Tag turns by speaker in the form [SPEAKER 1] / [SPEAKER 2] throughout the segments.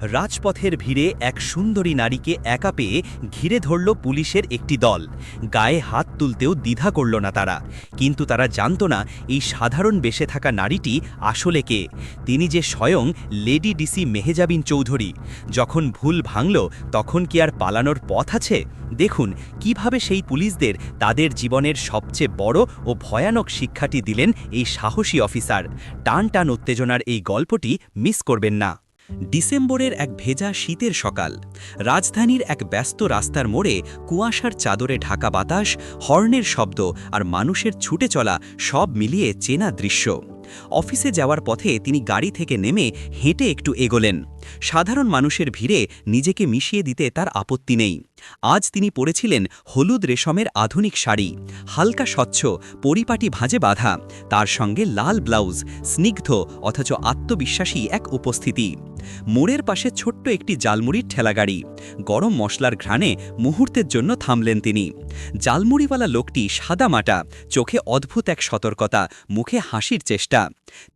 [SPEAKER 1] রাজপথের ভিড়ে এক সুন্দরী নারীকে একা পেয়ে ঘিরে ধরল পুলিশের একটি দল। গায়ে হাত তুলতেও দ্বিধা করল না তারা। কিন্তু তারা জানত না এই সাধারণ বেশে থাকা নারীটি আসলে কে। তিনি যে স্বয়ং লেডি ডিসি মেহেজাবিন চৌধুরী। যখন ভুল ভাঙল, তখন কি আর পালানোর পথ আছে? দেখুন, কীভাবে সেই পুলিশদের তাদের জীবনের সবচেয়ে বড় ও ভয়ানক শিক্ষাটি দিলেন এই সাহসী অফিসার। টান টান উত্তেজনার এই গল্পটি মিস করবেন না। ডিসেম্বরের এক ভেজা শীতের সকাল। রাজধানীর এক ব্যস্ত রাস্তার মোড়ে কুয়াশার চাদরে ঢাকা বাতাস, হর্নের শব্দ আর মানুষের ছুটে চলা সব মিলিয়ে চেনা দৃশ্য। অফিসে যাওয়ার পথে তিনি গাড়ি থেকে নেমে হেঁটে একটু এগোলেন। সাধারণ মানুষের ভিড়ে নিজেকে মিশিয়ে দিতে তার আপত্তি নেই। আজ তিনি পরেছিলেন হলুদ রেশমের আধুনিক শাড়ি। হালকা স্বচ্ছ, পরিপাটি ভাঁজে বাঁধা, তার সঙ্গে লাল ব্লাউজ, স্নিগ্ধ অথচ আত্মবিশ্বাসী এক উপস্থিতি। মোড়ের পাশে ছোট্ট একটি জালমুড়ির ঠেলাগাড়ি গরম মশলার ঘ্রাণে মুহূর্তের জন্য থামলেন তিনি। জালমুড়িওয়ালা লোকটি সাদামাটা চোখে অদ্ভুত এক সতর্কতা, মুখে হাসির চেষ্টা।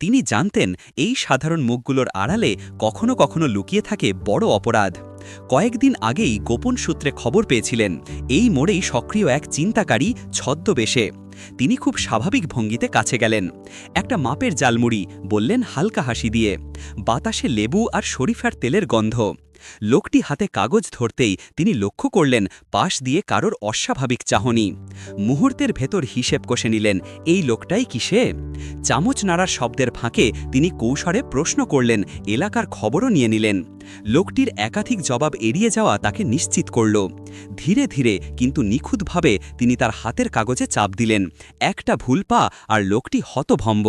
[SPEAKER 1] তিনি জানতেন, এই সাধারণ মুখগুলোর আড়ালে কখনো কখনো লুকিয়ে থাকে বড় অপরাধ। কয়েকদিন আগেই গোপন সূত্রে খবর পেয়েছিলেন, এই মোড়েই সক্রিয় এক চিন্তাকারী ছদ্মবেশে। তিনি খুব স্বাভাবিক ভঙ্গিতে কাছে গেলেন। একটা মাপের জালমুড়ি বললেন হালকা হাসি দিয়ে। বাতাসে লেবু আর শরীফার তেলের গন্ধ। লোকটি হাতে কাগজ ধরতেই তিনি লক্ষ্য করলেন পাশ দিয়ে কারোর অস্বাভাবিক চাহনি। মুহূর্তের ভেতর হিসেব কষে নিলেন, এই লোকটাই কিসে চামচ নাড়ার শব্দের ফাঁকে তিনি কৌশলে প্রশ্ন করলেন, এলাকার খবরও নিয়ে নিলেন। লোকটির একাধিক জবাব এড়িয়ে যাওয়া তাকে নিশ্চিত করল। ধীরে ধীরে, কিন্তু নিখুঁতভাবে তিনি তার হাতের কাগজে চাপ দিলেন, একটা ভুল পা আর লোকটি হতভম্ব।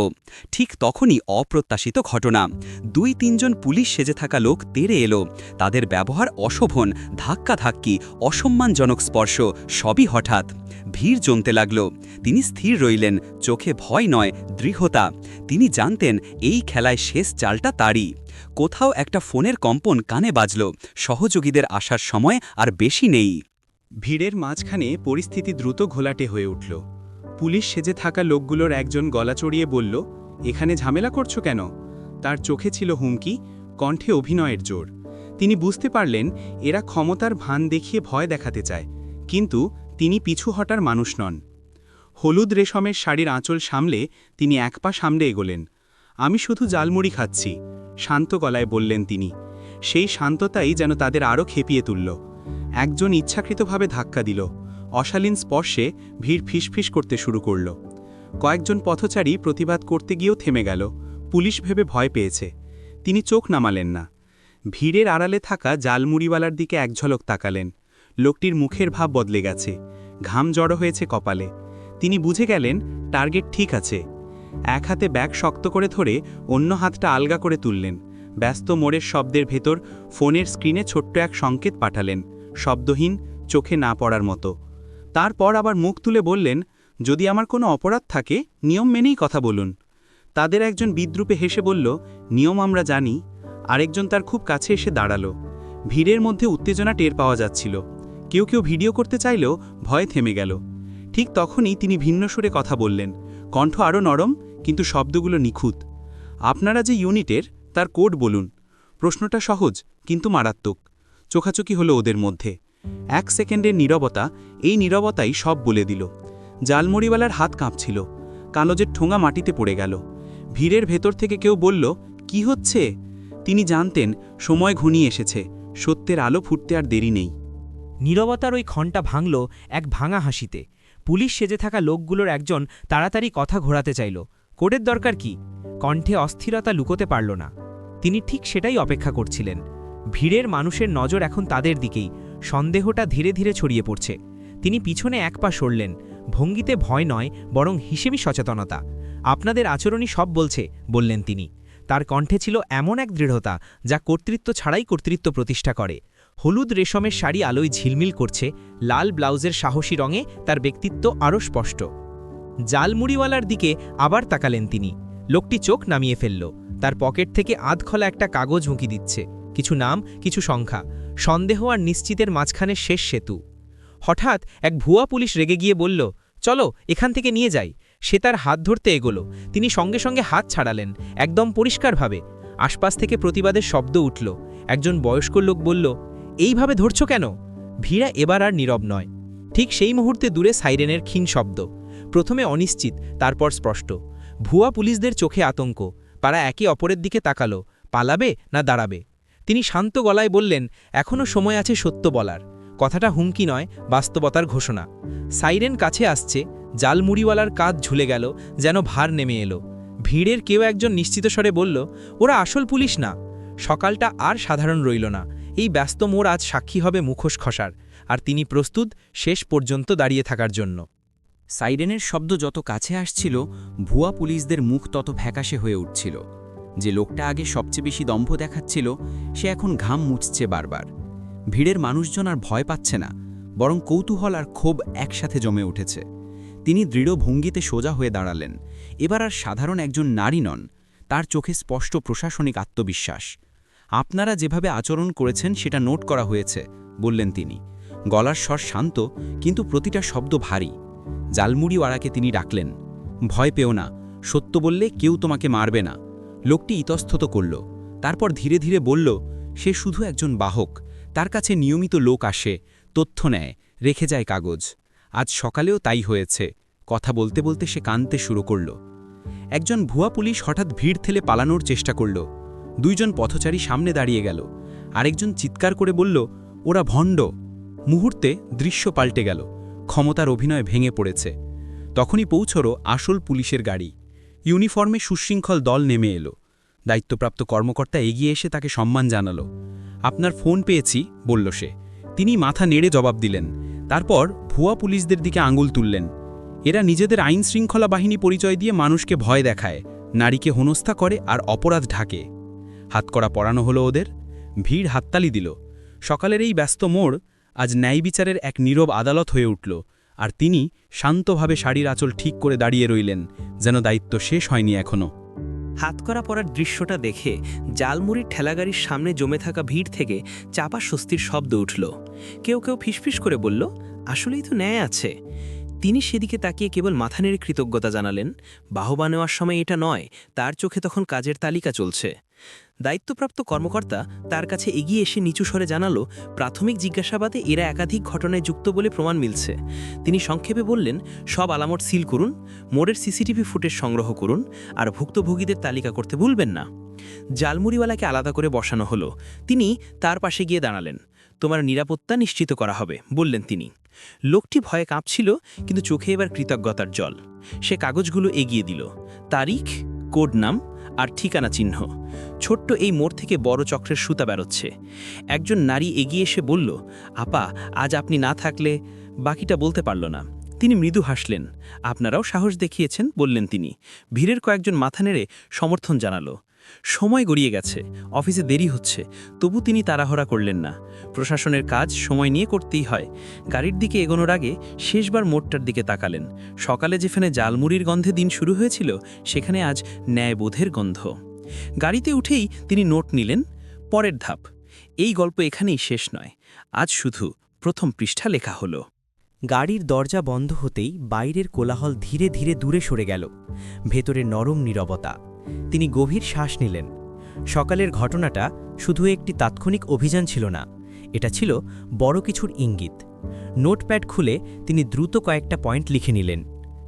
[SPEAKER 1] ঠিক তখনই অপ্রত্যাশিত ঘটনা। দুই তিনজন পুলিশ সেজে থাকা লোক তেড়ে এলো। তাদের ব্যবহার অশোভন, ধাক্কাধাক্কি, অসম্মানজনক স্পর্শ, সবই হঠাৎ। ভিড় জমতে লাগল। তিনি স্থির রইলেন, চোখে ভয় নয়, দৃঢ়তা। তিনি জানতেন, এই খেলায় শেষ চালটা তারই। কোথাও একটা ফোনের কম্পন কানে বাজল, সহযোগীদের আসার সময় আর বেশি নেই।
[SPEAKER 2] ভিড়ের মাঝখানে পরিস্থিতি দ্রুত ঘোলাটে হয়ে উঠল। পুলিশ সেজে থাকা লোকগুলোর একজন গলা চড়িয়ে বলল, এখানে ঝামেলা করছ কেন? তার চোখে ছিল হুমকি, কণ্ঠে অভিনয়ের জোর। তিনি বুঝতে পারলেন, এরা ক্ষমতার ভান দেখিয়ে ভয় দেখাতে চায়, কিন্তু তিনি পিছু হটার মানুষ নন। হলুদ রেশমের শাড়ির আঁচল সামলে তিনি এক পা সামলে এগোলেন। আমি শুধু জালমুড়ি খাচ্ছি শান্ত গলায় বললেন তিনি। সেই শান্ততাই যেন তাদের আরও খেপিয়ে তুলল। একজন ইচ্ছাকৃতভাবে ধাক্কা দিল। অশালীন স্পর্শে ভিড় ফিসফিস করতে শুরু করল। কয়েকজন পথচারী প্রতিবাদ করতে গিয়েও থেমে গেল। পুলিশ ভেবে ভয় পেয়েছে। তিনি চোখ নামালেন না। ভিড়ের আড়ালে থাকা জালমুড়িওয়ালার দিকে এক ঝলক তাকালেন। লোকটির মুখের ভাব বদলে গেছে। ঘাম জড়ো হয়েছে কপালে। তিনি বুঝে গেলেন, টার্গেট ঠিক আছে। এক হাতে ব্যাগ শক্ত করে ধরে অন্য হাতটা আলগা করে তুললেন। ব্যস্ত মোড়ের শব্দের ভেতর ফোনের স্ক্রিনে ছোট্ট এক সংকেত পাঠালেন, শব্দহীন, চোখে না পড়ার মতো। তারপর আবার মুখ তুলে বললেন, যদি আমার কোনো অপরাধ থাকে, নিয়ম মেনেই কথা বলুন। তাদের একজন বিদ্রুপে হেসে বলল, নিয়ম আমরা জানি আরেকজন তার খুব কাছে এসে দাঁড়াল। ভিড়ের মধ্যে উত্তেজনা টের পাওয়া যাচ্ছিল। কেউ কেউ ভিডিও করতে চাইলেও ভয় থেমে গেল। ঠিক তখনই তিনি ভিন্ন সুরে কথা বললেন। কণ্ঠ আরও নরম, কিন্তু শব্দগুলো নিখুঁত। আপনারা যে ইউনিটের, তার কোড বলুন। প্রশ্নটা সহজ, কিন্তু মারাত্মক। চোখাচোখি হলো ওদের মধ্যে। এক সেকেন্ডের নীরবতা, এই নীরবতাই সব বলে দিল। জালমুড়িওয়ালার হাত কাঁপছিল। কালোজের ঠোঙা মাটিতে পড়ে গেল। ভিড়ের ভেতর থেকে কেউ বলল, কি হচ্ছে? তিনি জানতেন, সময় ঘনিয়ে এসেছে, সত্যের আলো ফুটতে আর দেরি নেই।
[SPEAKER 3] নীরবতার ওই ক্ষণটা ভাঙল এক ভাঙা হাসিতে। পুলিশ সেজে থাকা লোকগুলোর একজন তাড়াতাড়ি কথা ঘোরাতে চাইল, কোডের দরকার কি? কণ্ঠে অস্থিরতা লুকোতে পারল না। তিনি ঠিক সেটাই অপেক্ষা করছিলেন। ভিড়ের মানুষের নজর এখন তাদের দিকেই, সন্দেহটা ধীরে ধীরে ছড়িয়ে পড়ছে। তিনি পিছনে এক পা সরলেন, ভঙ্গিতে ভয় নয়, বরং হিসেবি সচেতনতা। আপনাদের আচরণই সব বলছে, বললেন তিনি। তার কণ্ঠে ছিল এমন এক দৃঢ়তা যা কর্তৃত্ব ছাড়াই কর্তৃত্ব প্রতিষ্ঠা করে। হলুদ রেশমের শাড়ি আলোয় ঝিলমিল করছে, লাল ব্লাউজের সাহসী রঙে তার ব্যক্তিত্ব আরও স্পষ্ট। জালমুড়িওয়ালার দিকে আবার তাকালেন তিনি। লোকটি চোখ নামিয়ে ফেলল। তার পকেট থেকে আধখলা একটা কাগজ হুঁকি দিচ্ছে। কিছু নাম, কিছু সংখ্যা। সন্দেহ আর নিশ্চিতের মাঝখানে শেষ সেতু। হঠাৎ এক ভুয়া পুলিশ রেগে গিয়ে বলল, চলো, এখান থেকে নিয়ে যাই। সে তার হাত ধরতে এগোলো। তিনি সঙ্গে সঙ্গে হাত ছাড়ালেন, একদম পরিষ্কারভাবে। আশপাশ থেকে প্রতিবাদের শব্দ উঠল।
[SPEAKER 1] একজন বয়স্ক লোক বলল, এইভাবে ধরছ কেন? ভিড়া এবার আর নীরব নয়। ঠিক সেই মুহূর্তে দূরে সাইরেনের ক্ষীণ শব্দ। প্রথমে অনিশ্চিত, তারপর স্পষ্ট। ভুয়া পুলিশদের চোখে আতঙ্ক। পাড়া একে অপরের দিকে তাকালো, পালাবে না দাঁড়াবে? তিনি শান্ত গলায় বললেন এখনও সময় আছে সত্য বলার। কথাটা হুমকি নয়, বাস্তবতার ঘোষণা। সাইরেন কাছে আসছে, জালমুড়িওয়ালার কাজ ঝুলে গেল, যেন ভার নেমে এলো। ভিড়ের কেউ একজন নিশ্চিত স্বরে বলল, ওরা আসল পুলিশ না। সকালটা আর সাধারণ রইল না। এই ব্যস্ত মোড় আজ সাক্ষী হবে মুখোশ খসার। আর তিনি প্রস্তুত শেষ পর্যন্ত দাঁড়িয়ে থাকার জন্য।
[SPEAKER 4] সাইরেনের শব্দ যত কাছে আসছিল, ভুয়া পুলিশদের মুখ তত ফ্যাকাশে হয়ে উঠছিল। যে লোকটা আগে সবচেয়ে বেশি দম্ভ দেখাচ্ছিল, সে এখন ঘাম মুছছে বারবার। ভিড়ের মানুষজন আর ভয় পাচ্ছে না, বরং কৌতূহল আর ক্ষোভ একসাথে জমে উঠেছে। তিনি দৃঢ় ভঙ্গিতে সোজা হয়ে দাঁড়ালেন। এবার আর সাধারণ একজন নারী নন, তার চোখে স্পষ্ট প্রশাসনিক আত্মবিশ্বাস। আপনারা যেভাবে আচরণ করেছেন, সেটা নোট করা হয়েছে, বললেন তিনি। গলার স্বর শান্ত, কিন্তু প্রতিটা শব্দ ভারী। জালমুড়িওয়াড়াকে তিনি ডাকলেন, ভয় পেও না, সত্য বললে কেউ তোমাকে মারবে না। লোকটি ইতস্তত করল, তারপর ধীরে ধীরে বলল, সে শুধু একজন বাহক তার কাছে নিয়মিত লোক আসে, তথ্য নেয়, রেখে যায় কাগজ। আজ সকালেও তাই হয়েছে, কথা বলতে বলতে সে কানতে শুরু করল। একজন ভুয়া পুলিশ হঠাৎ ভিড় ঠেলে পালানোর চেষ্টা করল। দুইজন পথচারী সামনে দাঁড়িয়ে গেল। আরেকজন চিৎকার করে বলল, ওরা ভণ্ড। মুহূর্তে দৃশ্য পাল্টে গেল, ক্ষমতার অভিনয় ভেঙে পড়েছে। তখনই পৌঁছরো আসল পুলিশের গাড়ি। ইউনিফর্মে সুশৃঙ্খল দল নেমে এলো। দায়িত্বপ্রাপ্ত কর্মকর্তা এগিয়ে এসে তাকে সম্মান জানালো। আপনার ফোন পেয়েছি, বলল সে। তিনি মাথা নেড়ে জবাব দিলেন। তারপর ভুয়া পুলিশদের দিকে আঙুল তুললেন। এরা নিজেদের আইন শৃঙ্খলা বাহিনী পরিচয় দিয়ে মানুষকে ভয় দেখায়, নারীকে হনস্থা করে আর অপরাধ ঢাকে। হাতকড়া পরানো হলো ওদের। ভিড় হাততালি দিল। সকালের এই ব্যস্ত মোড় আজ ন্যায় বিচারের এক নীরব আদালত হয়ে উঠল আর তিনি শান্তভাবে শাড়ির আঁচল ঠিক করে দাঁড়িয়ে রইলেন, যেন দায়িত্ব শেষ হয়নি এখনও
[SPEAKER 5] হাতকড়া পরার দৃশ্যটা দেখে জালমুড়ির ঠেলাগাড়ির সামনে জমে থাকা ভিড় থেকে চাপা স্বস্তির শব্দ উঠল। কেউ কেউ ফিসফিস করে বলল, আসলেই তো ন্যায় আছে। তিনি সেদিকে তাকিয়ে কেবল মাথা নেড়ে কৃতজ্ঞতা জানালেন, বাহবা নেওয়ার সময় এটা নয়, তার চোখে তখন কাজের তালিকা চলছে। দায়িত্বপ্রাপ্ত কর্মকর্তা তার কাছে এগিয়ে এসে নিচু স্বরে জানালো, প্রাথমিক জিজ্ঞাসাবাদে এরা একাধিক ঘটনায় যুক্ত বলে প্রমাণ মিলছে। তিনি সংক্ষেপে বললেন, সব আলামত সিল করুন, মোড়ের সিসিটিভি ফুটেজ সংগ্রহ করুন, আর ভুক্তভোগীদের তালিকা করতে ভুলবেন না। জালমুড়িওয়ালাকে আলাদা করে বসানো হলো। তিনি তার পাশে গিয়ে দাঁড়ালেন। তোমার নিরাপত্তা নিশ্চিত করা হবে, বললেন তিনি। লোকটি ভয়ে কাঁপছিল, কিন্তু চোখে এবার কৃতজ্ঞতার জল। সে কাগজগুলো এগিয়ে দিল। তারিখ, কোড নাম আর ঠিকানা চিহ্ন। ছোট্ট এই মোড় থেকে বড় চক্রের সুতা বেরোচ্ছে। একজন নারী এগিয়ে এসে বলল, আপা, আজ আপনি না থাকলে? বাকিটা বলতে পারল না। তিনি মৃদু হাসলেন। আপনারাও সাহস দেখিয়েছেন, বললেন তিনি। ভিড়ের কয়েকজন মাথা নেড়ে সমর্থন জানালো। সময় গড়িয়ে গেছে, অফিসে দেরি হচ্ছে, তবু তিনি তাড়াহড়া করলেন না। প্রশাসনের কাজ সময় নিয়ে করতেই হয়। গাড়ির দিকে এগোনোর আগে শেষবার মোড়টার দিকে তাকালেন। সকালে যেখানে জালমুড়ির গন্ধে দিন শুরু হয়েছিল, সেখানে আজ ন্যায়বোধের গন্ধ। গাড়িতে উঠেই তিনি নোট নিলেন, পরের ধাপ। এই গল্প এখানেই শেষ নয়, আজ শুধু প্রথম পৃষ্ঠা লেখা হলো।
[SPEAKER 1] গাড়ির দরজা বন্ধ হতেই বাইরের কোলাহল ধীরে ধীরে দূরে সরে গেল। ভেতরে নরম নীরবতা। তিনি গভীর শ্বাস নিলেন। সকালের ঘটনাটা শুধু একটি তাৎক্ষণিক অভিযান ছিল না, এটা ছিল বড় কিছুর ইঙ্গিত। নোটপ্যাড খুলে তিনি দ্রুত কয়েকটা পয়েন্ট লিখে নিলেন।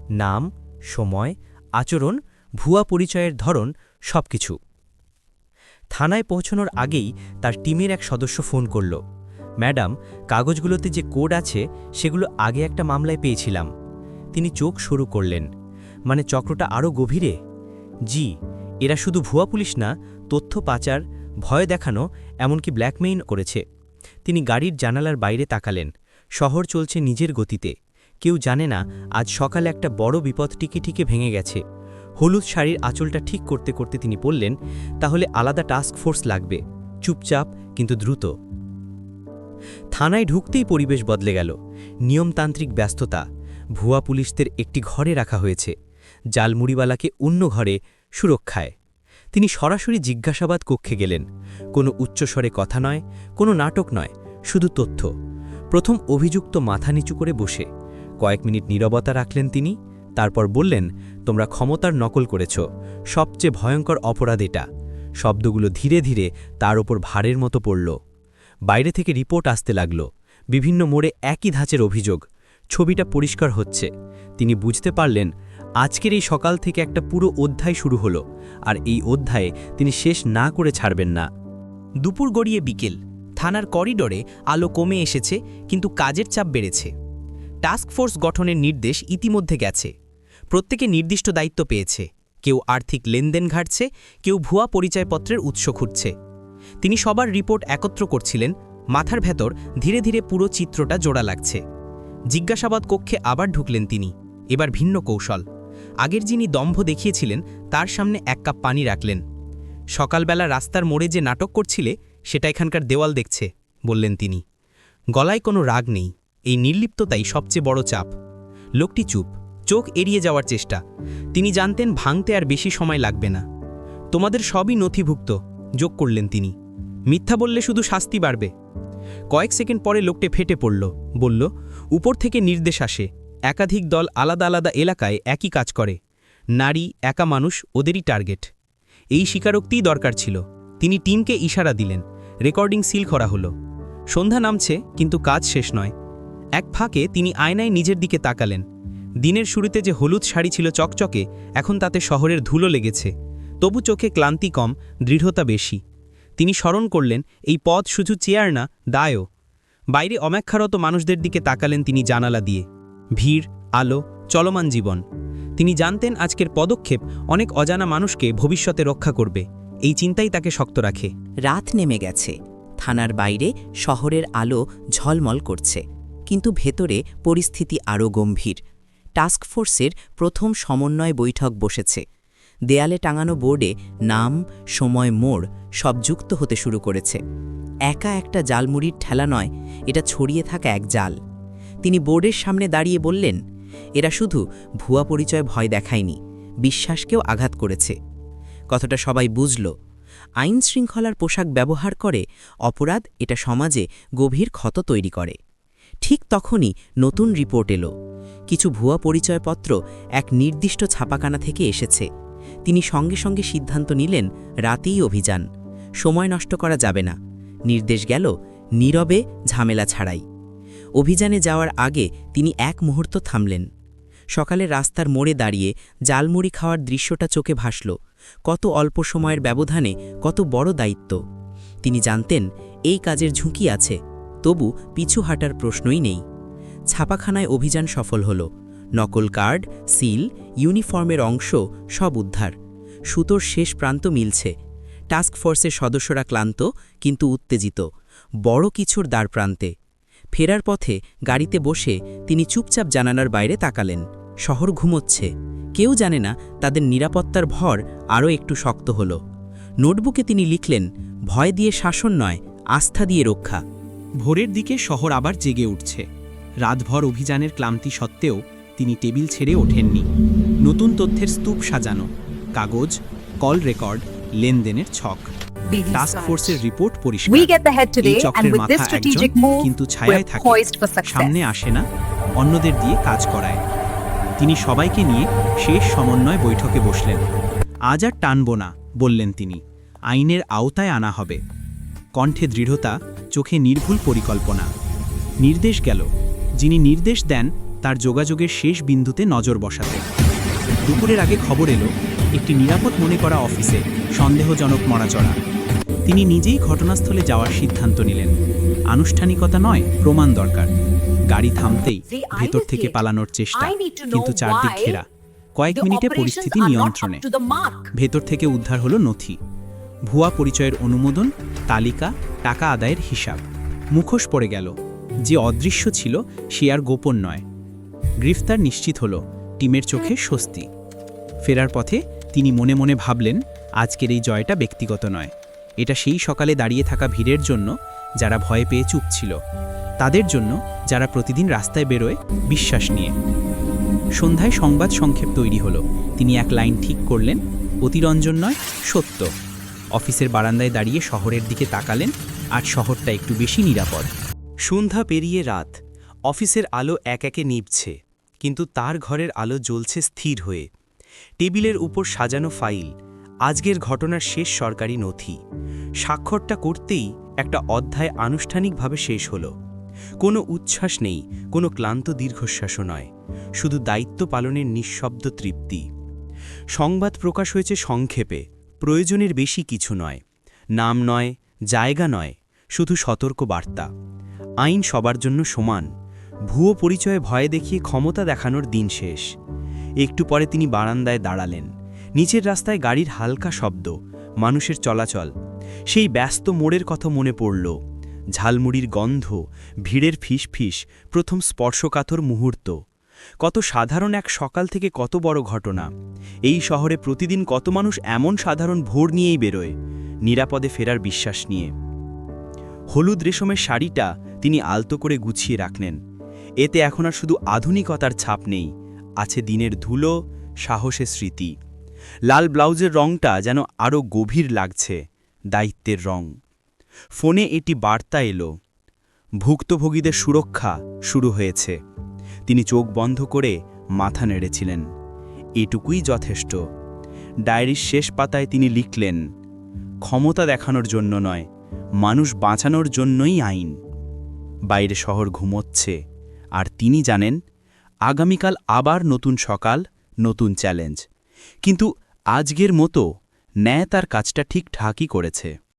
[SPEAKER 1] নাম, সময়, আচরণ, ভুয়া পরিচয়ের ধরন, সবকিছু। থানায় পৌঁছানোর আগেই তার টিমের এক সদস্য ফোন করল। ম্যাডাম, কাগজগুলোতে যে কোড আছে, সেগুলো আগে একটা মামলায় পেয়েছিলাম। তিনি চোখ শুরু করলেন। মানে চক্রটা আরও গভীরে? জি, এরা শুধু ভুয়া পুলিশ না, তথ্য পাচার, ভয় দেখানো, এমনকি ব্ল্যাকমেইন করেছে। তিনি গাড়ির জানালার বাইরে তাকালেন। শহর চলছে নিজের গতিতে। কেউ জানে না, আজ সকালে একটা বড় বিপদ টিকে টিকে ভেঙে গেছে। হলুদ শাড়ির আঁচলটা ঠিক করতে করতে তিনি বললেন, তাহলে আলাদা টাস্ক ফোর্স লাগবে। চুপচাপ, কিন্তু দ্রুত। থানায় ঢুকতেই পরিবেশ বদলে গেল। নিয়মতান্ত্রিক ব্যস্ততা। ভুয়া পুলিশদের একটি ঘরে রাখা হয়েছে। জালমুড়িওয়ালাকে অন্য ঘরে সুরক্ষায়। তিনি সরাসরি জিজ্ঞাসাবাদ কক্ষে গেলেন। কোনো উচ্চস্বরে কথা নয়, কোনো নাটক নয়, শুধু তথ্য। প্রথম অভিযুক্ত মাথা নিচু করে বসে। কয়েক মিনিট নীরবতা রাখলেন তিনি, তারপর বললেন, তোমরা ক্ষমতার নকল করেছ, সবচেয়ে ভয়ঙ্কর অপরাধ এটা।
[SPEAKER 6] শব্দগুলো ধীরে ধীরে তার ওপর ভারের মতো পড়ল। বাইরে থেকে রিপোর্ট আসতে লাগল। বিভিন্ন মোড়ে একই ধাঁচের অভিযোগ। ছবিটা পরিষ্কার হচ্ছে। তিনি বুঝতে পারলেন আজকের এই সকাল থেকে একটা পুরো অধ্যায় শুরু হলো, আর এই অধ্যায়ে তিনি শেষ না করে ছাড়বেন না।
[SPEAKER 1] দুপুর গড়িয়ে বিকেল, থানার করিডোরে আলো কমে এসেছে, কিন্তু কাজের চাপ বেড়েছে। টাস্ক ফোর্স গঠনের নির্দেশ ইতিমধ্যে গেছে। প্রত্যেকে নির্দিষ্ট দায়িত্ব পেয়েছে। কেউ আর্থিক লেনদেন ঘাটছে, কেউ ভুয়া পরিচয়পত্রের উৎস খুঁজছে তিনি সবার রিপোর্ট একত্র করছিলেন, মাথার ভেতর ধীরে ধীরে পুরো চিত্রটা জোড়া লাগছে। জিজ্ঞাসাবাদ কক্ষে আবার ঢুকলেন তিনি। এবার ভিন্ন কৌশল। আগের যিনি দম্ভ দেখিয়েছিলেন, তার সামনে এক কাপ পানি রাখলেন। সকালবেলা রাস্তার মোড়ে যে নাটক করছিলে, সেটা এখানকার দেওয়াল দেখছে, বললেন তিনি। গলায় কোনো রাগ নেই, এই নির্লিপ্ততাই সবচেয়ে বড় চাপ। লোকটি চুপ, চোখ এড়িয়ে যাওয়ার চেষ্টা। তিনি জানতেন ভাঙতে আর বেশি সময় লাগবে না। তোমাদের সবই নথিভুক্ত, যোগ করলেন তিনি। মিথ্যা বললে শুধু শাস্তি বাড়বে। কয়েক সেকেন্ড পরে লোকটি ফেটে পড়ল, বলল, উপর থেকে নির্দেশ আসে একাধিক দল আলাদা আলাদা এলাকায় একই কাজ করে। নারী, একা মানুষ, ওদেরই টার্গেট। এই স্বীকারোক্তিই দরকার ছিল। তিনি টিমকে ইশারা দিলেন। রেকর্ডিং সিল করা হলো। সন্ধ্যা নামছে, কিন্তু কাজ শেষ নয়। এক ফাঁকে তিনি আয়নায় নিজের দিকে তাকালেন। দিনের শুরুতে যে হলুদ শাড়ি ছিল চকচকে, এখন তাতে শহরের ধুলো লেগেছে। তবু চোখে ক্লান্তি কম, দৃঢ়তা বেশি। তিনি স্মরণ করলেন, এই পথ শুধু চেয়ার না, দায়ও। বাইরে অমেক্ষারত মানুষদের দিকে তাকালেন তিনি জানালা দিয়ে। ভিড়, আলো, চলমান জীবন। তিনি জানতেন আজকের পদক্ষেপ অনেক অজানা মানুষকে ভবিষ্যতে রক্ষা করবে। এই চিন্তাই তাকে শক্ত রাখে।
[SPEAKER 7] রাত নেমে গেছে। থানার বাইরে শহরের আলো ঝলমল করছে। কিন্তু ভেতরে পরিস্থিতি আরও গম্ভীর। টাস্ক ফোর্সের প্রথম সমন্বয় বৈঠক বসেছে। দেয়ালে টাঙানো বোর্ডে নাম, সময়, মোড় সব যুক্ত হতে শুরু করেছে। একা একটা জালমুড়ির ঠেলা নয়, এটা ছড়িয়ে থাকা এক জাল। তিনি বোর্ডের সামনে দাঁড়িয়ে বললেন, এরা শুধু ভুয়া পরিচয় ভয় দেখায়নি, বিশ্বাসকেও আঘাত করেছে। কথাটা সবাই বুঝল। আইন শৃঙ্খলার পোশাক ব্যবহার করে অপরাধ এটা সমাজে গভীর ক্ষত তৈরি করে। ঠিক তখনই নতুন রিপোর্ট এলো। কিছু ভুয়া পরিচয়পত্র এক নির্দিষ্ট ছাপাখানা থেকে এসেছে। তিনি সঙ্গে সঙ্গে সিদ্ধান্ত নিলেন, রাতেই অভিযান। সময় নষ্ট করা যাবে না। নির্দেশ গেল, নীরবে ঝামেলা ছাড়াই। অভিযানে যাওয়ার আগে তিনি এক মুহূর্ত থামলেন। সকালে রাস্তার মোড়ে দাঁড়িয়ে জালমুড়ি খাওয়ার দৃশ্যটা চোখে ভাসল। কত অল্প সময়ের ব্যবধানে কত বড় দায়িত্ব। তিনি জানতেন, এই কাজের ঝুঁকি আছে, তবু পিছু হাঁটার প্রশ্নই নেই। ছাপাখানায় অভিযান সফল হল। নকল কার্ড, সিল, ইউনিফর্মের অংশ, সব উদ্ধার। সুতোর শেষ প্রান্ত মিলছে। টাস্ক ফোর্সের সদস্যরা ক্লান্ত, কিন্তু উত্তেজিত। বড় কিছুর দ্বারপ্রান্তে ফেরার পথে গাড়িতে বসে তিনি চুপচাপ জানানার বাইরে তাকালেন। শহর ঘুমোচ্ছে। কেউ জানে না তাদের নিরাপত্তার ভর আরও একটু শক্ত হল। নোটবুকে তিনি লিখলেন, ভয় দিয়ে শাসন নয়, আস্থা দিয়ে রক্ষা।
[SPEAKER 8] ভোরের দিকে শহর আবার জেগে উঠছে। রাতভর অভিযানের ক্লান্তি সত্ত্বেও তিনি টেবিল ছেড়ে ওঠেননি। নতুন তথ্যের স্তূপ সাজানো, কাগজ, কল রেকর্ড, লেনদেনের ছক। টাস্ক ফোর্সের রিপোর্ট পরিষ্কার। এই চক্রের মাথা একজন কিন্তু ছায়ায় থাকে. সামনে আসে না অন্যদের দিয়ে কাজ করায়। তিনি সবাইকে নিয়ে শেষ সমন্বয় বৈঠকে বসলেন। আজ আর টানব না বললেন তিনি। আইনের আওতায় আনা হবে। কণ্ঠে দৃঢ়তা চোখে নির্ভুল পরিকল্পনা। নির্দেশ গেল। যিনি নির্দেশ দেন তার যোগাযোগের শেষ বিন্দুতে নজর বসাতে। দুপুরের আগে খবর এলো একটি নিরাপদ মনে করা অফিসে সন্দেহজনক মরাচড়া তিনি নিজেই ঘটনাস্থলে যাওয়ার সিদ্ধান্ত নিলেন। আনুষ্ঠানিকতা নয় প্রমাণ দরকার। গাড়ি থামতেই ভেতর থেকে পালানোর চেষ্টা কিন্তু চারদিক ঘেরা। কয়েক মিনিটে পরিস্থিতি নিয়ন্ত্রণে। ভেতর থেকে উদ্ধার হলো নথি। ভুয়া পরিচয়ের অনুমোদন তালিকা টাকা আদায়ের হিসাব। মুখোশ পড়ে গেল। যে অদৃশ্য ছিল সে আর গোপন নয়। গ্রেফতার নিশ্চিত হল টিমের চোখে স্বস্তি। ফেরার পথে তিনি মনে মনে ভাবলেন আজকের এই জয়টা ব্যক্তিগত নয়। এটা সেই সকালে দাঁড়িয়ে থাকা ভিড়ের জন্য যারা ভয় পেয়ে চুপ ছিল। তাদের জন্য যারা প্রতিদিন রাস্তায় বেরোয় বিশ্বাস নিয়ে। সন্ধ্যায় সংবাদ সংক্ষেপ তৈরি হলো। তিনি এক লাইন ঠিক করলেন, অতিরঞ্জন নয়, সত্য। অফিসের বারান্দায় দাঁড়িয়ে শহরের দিকে তাকালেন আর শহরটা একটু বেশি নিরাপদ।
[SPEAKER 1] সন্ধ্যা পেরিয়ে রাত। অফিসের আলো এক একে নিভছে, কিন্তু তার ঘরের আলো জ্বলছে স্থির হয়ে। টেবিলের উপর সাজানো ফাইল আজকের ঘটনার শেষ সরকারি নথি। স্বাক্ষরটা করতেই একটা অধ্যায় আনুষ্ঠানিকভাবে শেষ হলো। কোনো উচ্ছ্বাস নেই, কোনো ক্লান্ত দীর্ঘশ্বাসও নয়। শুধু দায়িত্ব পালনের নিঃশব্দ তৃপ্তি। সংবাদ প্রকাশ হয়েছে সংক্ষেপে, প্রয়োজনের বেশি কিছু নয়। নাম নয়, জায়গা নয়, শুধু সতর্ক বার্তা আইন সবার জন্য সমান। ভুয়ো পরিচয়ে ভয়ে দেখিয়ে ক্ষমতা দেখানোর দিন শেষ। একটু পরে তিনি বারান্দায় দাঁড়ালেন। নিচের রাস্তায় গাড়ির হালকা শব্দ, মানুষের চলাচল। সেই ব্যস্ত মোড়ের কথা মনে পড়ল। ঝালমুড়ির গন্ধ, ভিড়ের ফিস ফিস প্রথম স্পর্শকাতর মুহূর্ত। কত সাধারণ এক সকাল থেকে কত বড় ঘটনা। এই শহরে প্রতিদিন কত মানুষ এমন সাধারণ ভোর নিয়েই বেরোয়, নিরাপদে ফেরার বিশ্বাস নিয়ে। হলুদ রেশমের শাড়িটা তিনি আলতো করে গুছিয়ে রাখলেন। এতে এখন আর শুধু আধুনিকতার ছাপ নেই, আছে দিনের ধুলো, সাহসের স্মৃতি। লাল ব্লাউজের রংটা যেন আরও গভীর লাগছে, দায়িত্বের রং। ফোনে এটি বার্তা এলো। ভুক্তভোগীদের সুরক্ষা শুরু হয়েছে। তিনি চোখ বন্ধ করে মাথা নেড়েছিলেন। এটুকুই যথেষ্ট। ডায়েরির শেষ পাতায় তিনি লিখলেন, ক্ষমতা দেখানোর জন্য নয়, মানুষ বাঁচানোর জন্যই আইন। বাইরে শহর ঘুমোচ্ছে, আর তিনি জানেন, আগামীকাল আবার নতুন সকাল, নতুন চ্যালেঞ্জ। কিন্তু আজকের মতো ন্যায় তার কাজটা ঠিকঠাকই করেছে।